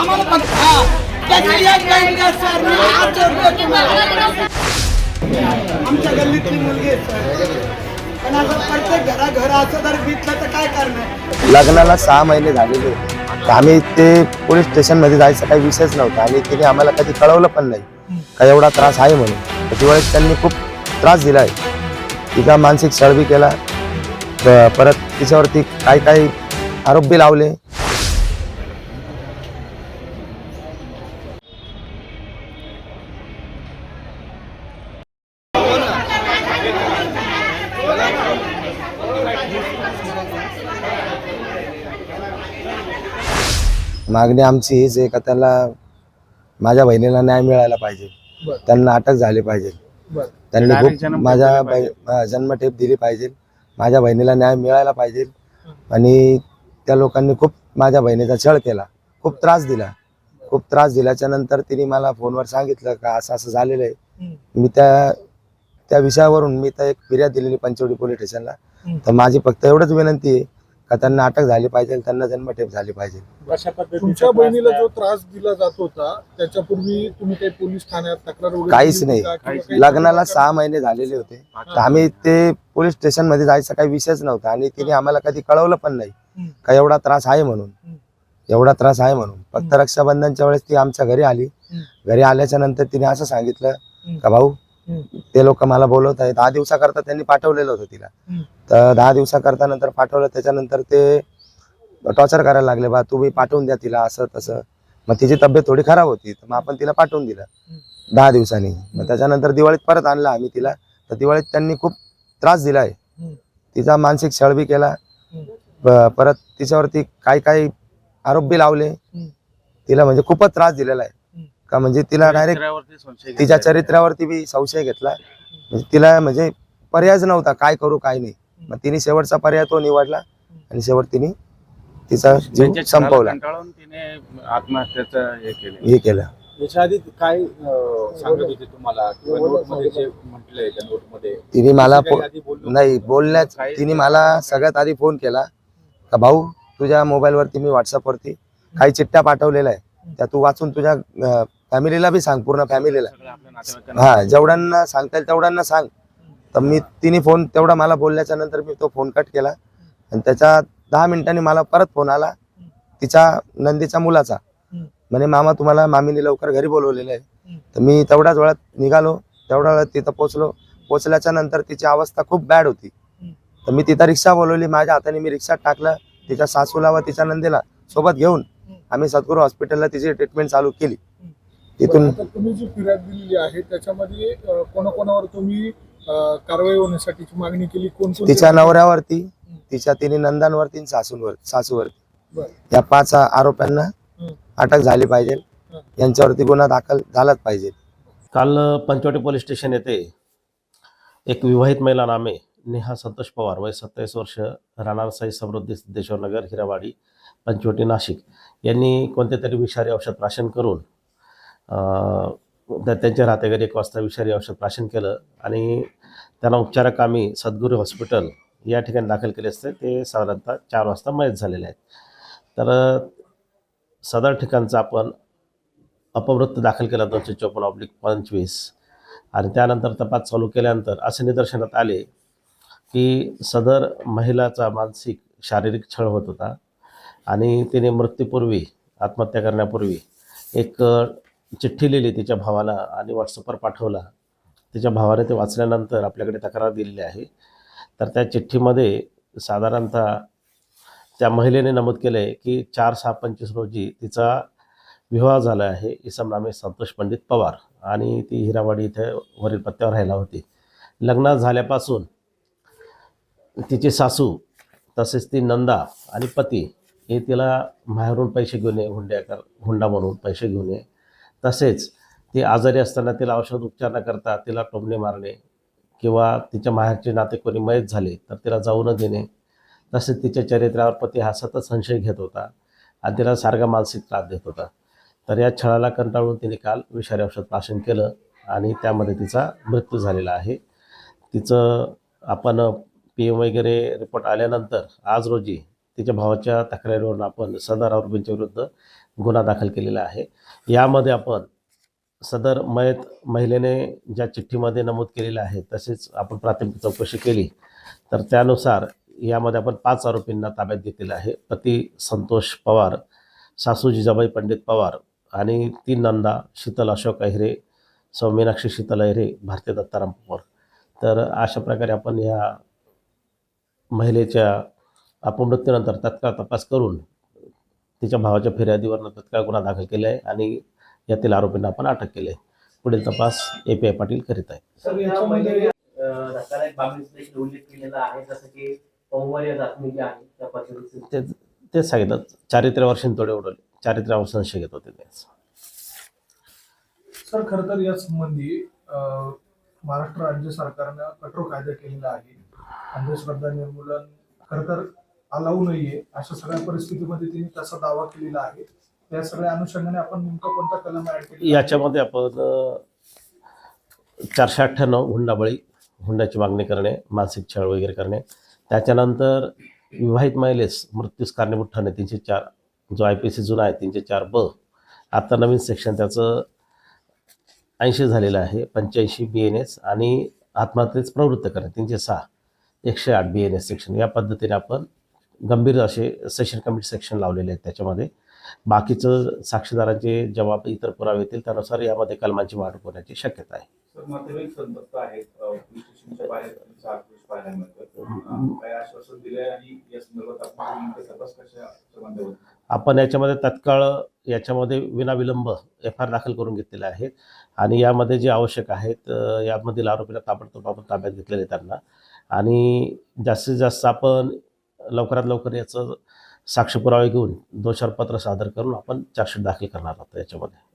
आम्हाला फक्त. आमच्या गल्लीतली मुलगी आहे पण आता प्रत्येक घरा घर असं जर बितलं तर काय करणार? लग्नाला सहा महिने झालेले आम्ही ते पोलीस स्टेशनमध्ये जायचा काही विषयच नव्हता आणि तिने आम्हाला कधी कळवलं पण नाही. का एवढा त्रास आहे म्हणून. त्यावेळेस त्यांनी खूप त्रास दिला आहे तिचा मानसिक छळ बी केला. प- परत तिच्यावरती काही काही आरोप बी लावले. मागणी आमची हीच आहे का त्याला माझ्या बहिणीला न्याय मिळायला पाहिजे. त्यांना अटक झाली पाहिजे. त्यांनी खूप माझ्या जन्मठेप दिली पाहिजे. माझ्या बहिणीला न्याय मिळायला पाहिजे. आणि त्या लोकांनी खूप माझ्या बहिणीचा छळ केला. खूप त्रास दिला. खूप त्रास दिल्याच्या नंतर तिने मला फोनवर सांगितलं का असं असं झालेलं आहे. मी त्या त्या विषयावरून मी तर एक फिर्याद दिलेली पंचवडी पोलीस स्टेशनला. तर माझी फक्त एवढंच विनंती आहे का त्यांना अटक झाली पाहिजे त्यांना जन्मठेप झाली पाहिजे. अशा तुमच्या बहिणीला जो त्रास दिला जात होता त्याच्यापूर्वी तुम्ही काही पोलीस ठाण्यात तक्रार वगैरे काहीच दिली नाही होती का? किंवा काही लग्नाला तक्रार- सहा महिने झालेले होते. तर आम्ही ते पोलीस स्टेशनमध्ये जायचा काही विषयच नव्हता आणि तिने आम्हाला कधी कळवलं पण नाही. का एवढा त्रास आहे म्हणून. एवढा त्रास आहे म्हणून. फक्त रक्षाबंधनच्या वेळेस ती आमच्या घरी आली. घरी आल्याच्यानंतर तिने असं सांगितलं का भाऊ ते लोक मला बोलवत आहेत. दहा दिवसाकरता त्यांनी पाठवलेलं होतं तिला. तर दहा दिवसाकरता नंतर पाठवलं. त्याच्यानंतर ते टॉर्चर करायला लागले. बा तुम्ही पाठवून द्या तिला असं तसं. मग तिची तब्येत थोडी खराब होती. तर मग आपण तिला पाठवून दिलं. दहा दिवसांनी. मग त्याच्यानंतर दिवाळीत परत आणलं आम्ही तिला. तर दिवाळीत त्यांनी खूप त्रास दिलाय तिचा मानसिक छळ बी केला. परत तिच्यावरती काही काही आरोप बी लावले. तिला म्हणजे खूपच त्रास दिलेला आहे. का म्हणजे तिला डायरेक्ट तिच्या. चरित्रावरती बी संशय घेतला म्हणजे तिला म्हणजे पर्यायच नव्हता काय करू काय नाही. मग तिने शेवटचा पर्याय तो निवडला आणि शेवट तिने तिचा जीव संपवला. तिने आत्महत्येचं हे केलं. हे याच्या आधी काय सांगत होते तुम्हाला? म्हटलंय तिने मला नाही बोलण्यात तिने मला सगळ्यात आधी फोन केला का भाऊ तुझ्या मोबाईलवरती मी व्हॉट्सअपवरती काही चिठ्ठ्या पाठवलेल्या आहे त्या तू वाचून तुझ्या फॅमिलीला बी सांग पूर्ण फॅमिलीला. हा जेवढ्यांना सांगता येईल तेवढ्यांना सांग. तर मी तिने फोन तेवढा मला बोलल्याच्या नंतर मी तो फोन कट केला. आणि त्याच्या दहा मिनिटांनी मला परत फोन आला तिच्या नंदीच्या मुलाचा. म्हणे मामा तुम्हाला मामीने लवकर घरी बोलवलेलं आहे. तर मी तेवढ्याच वेळात निघालो. तेवढ्या वेळात तिथं पोचलो पोचल्याच्या नंतर तिची अवस्था खूप बॅड होती. तर मी तिथं रिक्षा बोलवली. माझ्या हाताने मी रिक्षात टाकलं. तिच्या सासूला व तिच्या नंदीला सोबत घेऊन आम्ही सद्गुरू हॉस्पिटलला तिची ट्रीटमेंट चालू केली. तिथून तुम्ही जी फिर्याद दिलेली आहे त्याच्यामध्ये कोणाकोणावर तुम्ही कारवाई होण्यासाठीची मागणी केली कोण कोण तिच्या नवऱ्यावरती तिच्या तिन्ही नंदांवरती आणि सासूंवर सासूवरती. या पाच आरोपांना हं. अटक झाली पाहिजे. यांच्यावरती गुन्हा दाखल झालाच पाहिजे काल पंचवटी पोलीस स्टेशन येथे एक विवाहित महिला नामे नेहा संतोष पवार वय सत्तावीस वर्ष राहणार साई समृद्धी सिद्धेश्वरनगर हिरावाडी पंचवटी नाशिक यांनी कोणते तरी विषारी औषध प्राशन करून त्यांच्या राहतेघरी एक वाजता विषारी औषध प्राशन केलं आणि त्यांना उपचाराकामी सद्गुरू हॉस्पिटल या ठिकाणी दाखल केले असते. ते साधारणतः चार वाजता मयत झालेले आहेत. तर सदर ठिकाणचा आपण अपवृत्त दाखल केला दोनशे चोपन्न ऑब्लिक पंचवीस आणि त्यानंतर तपास चालू केल्यानंतर असे निदर्शनात आले की सदर महिलाचा मानसिक शारीरिक छळ होत होता आणि तिने मृत्यूपूर्वी आत्महत्या करण्यापूर्वी एक चिठ्ठी लिहिली तिच्या भावाला आणि व्हॉट्सअपवर पाठवला. तिच्या भावाने ते वाचल्यानंतर आपल्याकडे तक्रार दिलेली आहे. तर त्या चिठ्ठीमध्ये साधारणतः त्या महिलेने नमूद केलं आहे की चार सहा पंचवीस रोजी तिचा विवाह झाला आहे इसम नामे संतोष पंडित पवार आणि ती हिरावाडी इथे वरील पत्त्यावर राहिला होती. लग्न झाल्यापासून तिची सासू तसेच ती नंदा आणि पती हे तिला माहेरून पैसे घेऊन ये हुंड्याकर हुंडा म्हणून पैसे घेऊन ये. तसेच ती आजारी असताना तिला औषध उपचार न करता तिला टोमणे मारणे किंवा तिच्या माहेरचे नाते कोणी मयत झाले तर तिला जाऊ न देणे. तसेच तिच्या चरित्रावर पती हा सतत संशय घेत होता आणि तिला सारखा मानसिक त्रास देत होता. तर या छळाला कंटाळून तिने काल विषारी औषध प्राशन केलं आणि त्यामध्ये तिचा मृत्यू झालेला आहे. तिचं आपण पी एम वगैरे रिपोर्ट आल्यानंतर आज रोजी तिच्या भावाच्या तक्रारीवरून आपण सरदार आरोपींच्या विरुद्ध गुन्हा दाखल केलेला आहे. यामध्ये आपण सदर मयत महिलेने ज्या चिठ्ठीमध्ये नमूद केलेलं आहे तसेच आपण प्राथमिक चौकशी केली तर त्यानुसार यामध्ये आपण पाच आरोपींना ताब्यात घेतलेलं आहे. पती संतोष पवार सासू जिजाबाई पंडित पवार आणि तीन नंदा शीतल अशोक अहिरे सौ मीनाक्षी शीतल अहिरे भारतीय दत्ताराम पवार. तर अशा प्रकारे आपण ह्या महिलेच्या अपमृत्यूनंतर तत्काळ तपास करून तिच्या भावाच्या फिर्यादीवरनं तत्काळ गुन्हा दाखल केला आहे आणि यातील आरोपींना आपण अटक केली आहे. पुढील तपास ए पी आय पाटील करीत आहे. ते तेच सांगितलं चारित्र्यावर शिंतोडे उडवले. चारित्र्यावर संशय घेत होते तेच सर खर तर या संबंधी अं, महाराष्ट्र राज्य सरकारनं कठोर कायदा केलेला आहे. अंधश्रद्धा निर्मूलन खर तर अलाऊ नाहीये. अशा सगळ्या परिस्थितीमध्ये त्यांनी तसा दावा केलेला आहे. त्या सगळ्या अनुषंगाने आपण नेमका कोणता कलम ऍड केला याच्यामध्ये आपण चारशे अठ्ठ्याण्णव हुंडाबळी हुंड्याची मागणी करणे मानसिक छळ वगैरे करणे. त्याच्यानंतर विवाहित महिलेस मृत्यूस कारणीभूत ठरणे तीनशे चार जो आय पी सी जुना आहे तीनशे चार ब. आता नवीन सेक्शन त्याचं ऐंशी झालेलं आहे पंच्याऐंशी बी एन एस आणि आत्महत्येस प्रवृत्त करणे तीनशे सहा एकशे आठ बी एन एस सेक्शन या पद्धतीने आपण गंभीर असे सेशन कमिटी सेक्शन लावलेले आहेत त्याच्यामध्ये. बाकीचं साक्षीदारांचे जबाब इतर पुरावे येतील त्यानुसार यामध्ये कलमांची वाढ होण्याची शक्यता आहे. आपण याच्यामध्ये तत्काळ याच्यामध्ये विनाविलंब एफ आय आर दाखल करून घेतलेले आहेत. आणि यामध्ये जे आवश्यक आहेत यामधील आरोपीला ताबडतोब आपण ताब्यात घेतलेले त्यांना. आणि जास्तीत जास्त आपण लवकरात लवकर याचं साक्षपुरावे घेऊन दोषारपत्र सादर करून आपण चार्जशीट दाखल करणार आहोत याच्यामध्ये.